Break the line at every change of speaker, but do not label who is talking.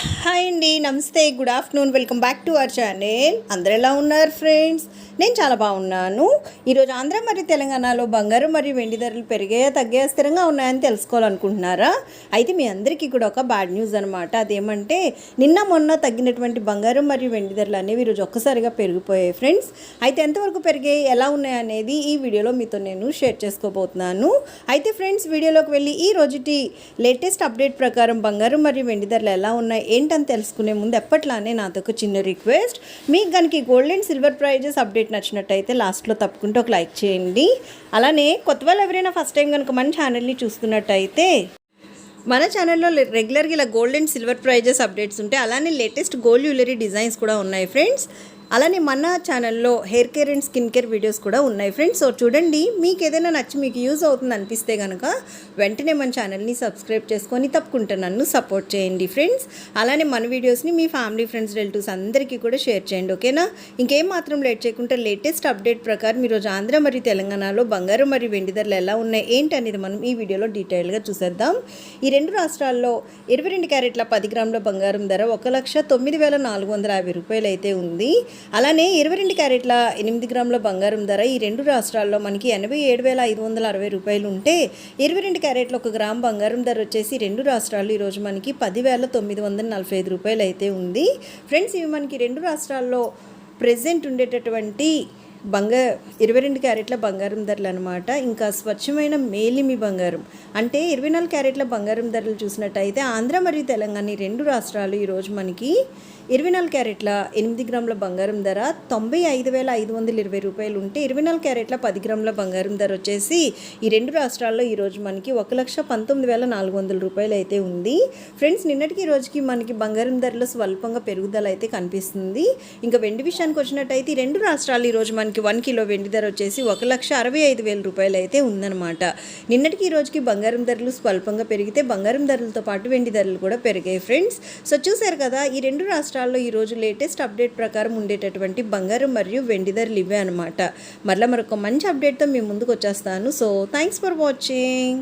Hi అండి నమస్తే good afternoon welcome back to our channel అందరు ఎలా ఉన్నారు ఫ్రెండ్స్ నేను చాలా బాగున్నాను. ఈరోజు ఆంధ్ర మరియు తెలంగాణలో బంగారు మరియు వెండి ధరలు పెరిగాయా తగ్గాయా స్థిరంగా ఉన్నాయని తెలుసుకోవాలనుకుంటున్నారా? అయితే మీ అందరికీ కూడా ఒక బ్యాడ్ న్యూస్ అనమాట అదేమంటే నిన్న మొన్న తగ్గినటువంటి బంగారం మరియు వెండి ధరలు అనేవి ఈరోజు ఒక్కసారిగా పెరిగిపోయాయి ఫ్రెండ్స్ అయితే ఎంతవరకు పెరిగాయి ఎలా ఉన్నాయి అనేది ఈ వీడియోలో మీతో నేను షేర్ చేసుకోబోతున్నాను. అయితే ఫ్రెండ్స్ వీడియోలోకి వెళ్ళి ఈ రోజుటి లేటెస్ట్ అప్డేట్ ప్రకారం బంగారం మరియు వెండి ధరలు ఎలా ఉన్నాయి ఏంటని తెలుసుకునే ముందు ఎప్పట్లానే నాదొక చిన్న రిక్వెస్ట్. మీకు కనుక gold and silver prizes update నచ్చినట్టయితే లాస్ట్లో తప్పుకుంటూ ఒక లైక్ చేయండి. అలానే కొత్త వాళ్ళు ఎవరైనా ఫస్ట్ టైం కనుక మన ఛానల్ని చూస్తున్నట్టయితే మన ఛానల్లో రెగ్యులర్గా ఇలా gold and silver prizes updates ఉంటాయి. అలానే లేటెస్ట్ గోల్డ్ జ్యువెలరీ డిజైన్స్ కూడా ఉన్నాయి ఫ్రెండ్స్ అలానే మన ఛానల్లో hair care and skin care videos కూడా ఉన్నాయి ఫ్రెండ్స్ సో చూడండి మీకు ఏదైనా నచ్చి మీకు యూజ్ అవుతుంది అనిపిస్తే కనుక వెంటనే మన ఛానల్ని సబ్స్క్రైబ్ చేసుకొని తప్పకుండా నన్ను సపోర్ట్ చేయండి ఫ్రెండ్స్ అలానే మన వీడియోస్ని మీ ఫ్యామిలీ ఫ్రెండ్స్ రిలేటివ్స్ అందరికీ కూడా షేర్ చేయండి ఓకేనా ఇంకేం మాత్రం లేట్ చేయకుండా లేటెస్ట్ అప్డేట్ ప్రకారం ఈరోజు ఆంధ్ర మరియు తెలంగాణలో బంగారం మరియు వెండి ధరలు ఎలా ఉన్నాయి ఏంటి అనేది మనం ఈ వీడియోలో డీటెయిల్గా చూసేద్దాం. ఈ రెండు రాష్ట్రాల్లో ఇరవై రెండు క్యారెట్ల పది గ్రాముల బంగారం ధర ఒక లక్ష తొమ్మిది వేల నాలుగు వందల యాభై రూపాయలు అయితే ఉంది. అలానే ఇరవై రెండు క్యారెట్ల ఎనిమిది గ్రాముల బంగారం ధర ఈ రెండు రాష్ట్రాల్లో మనకి ఎనభై ఏడు వేల ఐదు వందల అరవై రూపాయలు ఉంటే ఇరవై రెండు క్యారెట్ల ఒక గ్రామ్ బంగారం ధర వచ్చేసి రెండు రాష్ట్రాలు ఈరోజు మనకి పదివేల తొమ్మిది వందల నలభై ఐదు రూపాయలు అయితే ఉంది. ఫ్రెండ్స్ ఇవి మనకి రెండు రాష్ట్రాల్లో ప్రెసెంట్ ఉండేటటువంటి బంగా ఇరవై రెండు క్యారెట్ల బంగారం ధరలు అనమాట ఇంకా స్వచ్ఛమైన మేలిమి బంగారం. అంటే ఇరవై నాలుగు క్యారెట్ల బంగారం ధరలు చూసినట్టయితే ఆంధ్ర మరియు తెలంగాణ రెండు రాష్ట్రాలు ఈరోజు మనకి ఇరవై నాలుగు క్యారెట్ల ఎనిమిది గ్రాముల బంగారం ధర తొంభై ఐదు వేల ఐదు వందల ఇరవై రూపాయలు ఉంటే ఇరవై నాలుగు క్యారెట్ల పది గ్రాముల బంగారం ధర వచ్చేసి ఈ రెండు రాష్ట్రాల్లో ఈరోజు మనకి ఒక లక్ష పంతొమ్మిది వేల నాలుగు వందల రూపాయలు అయితే ఉంది. ఫ్రెండ్స్ నిన్నటికి ఈ రోజుకి మనకి బంగారం ధరలో స్వల్పంగా పెరుగుదల అయితే కనిపిస్తుంది. ఇంకా వెండి విషయానికి వచ్చినట్టయితే ఈ రెండు రాష్ట్రాలు ఈరోజు మనకి వన్ కిలో వెండి ధర వచ్చేసి ఒక లక్ష అరవై ఐదు వేల రూపాయలు అయితే ఉందన్నమాట. నిన్నటికి ఈ రోజుకి బంగారం ధరలు స్వల్పంగా పెరిగితే బంగారం ధరలతో పాటు వెండి ధరలు కూడా పెరిగాయి ఫ్రెండ్స్. సో చూసారు కదా ఈ రెండు రాష్ట్రాల్లో ఈరోజు లేటెస్ట్ అప్డేట్ ప్రకారం ఉండేటటువంటి బంగారం మరియు వెండి ధరలు ఇవే అనమాట మరలా మరొక మంచి అప్డేట్తో మేము ముందుకు వచ్చేస్తాను. So thanks for watching.